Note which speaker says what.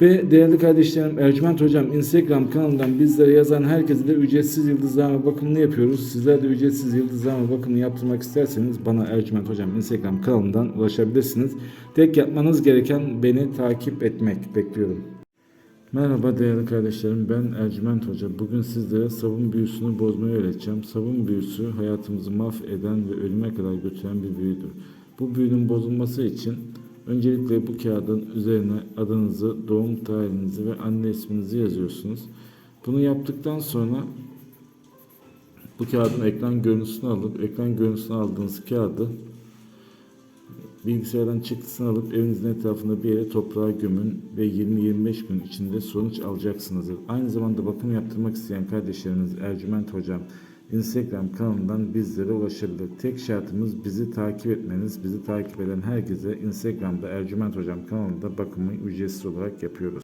Speaker 1: Ve değerli kardeşlerim Ercüment Hocam Instagram kanalından bizlere yazan herkese de ücretsiz yıldızlama bakımını yapıyoruz. Sizler de ücretsiz yıldızlama bakımını yaptırmak isterseniz bana Ercüment Hocam Instagram kanalından ulaşabilirsiniz. Tek yapmanız gereken beni takip etmek. Bekliyorum. Merhaba değerli kardeşlerim ben Ercüment Hoca. Bugün sizlere sabun büyüsünü bozmayı öğreteceğim. Sabun büyüsü hayatımızı mahveden ve ölüme kadar götüren bir büyüdür. Bu büyünün bozulması için öncelikle bu kağıdın üzerine adınızı, doğum tarihinizi ve anne isminizi yazıyorsunuz. Bunu yaptıktan sonra bu kağıdın ekran görüntüsünü alıp ekran görüntüsünü aldığınız kağıdı bilgisayardan çıktısını alıp evinizin etrafında bir yere toprağa gömün ve 20-25 gün içinde sonuç alacaksınızdır. Aynı zamanda bakım yaptırmak isteyen kardeşleriniz Ercüment Hocam Instagram kanalından bizlere ulaşabilir. Tek şartımız bizi takip etmeniz. Bizi takip eden herkese Instagram'da Ercüment Hocam kanalında bakımı ücretsiz olarak yapıyoruz.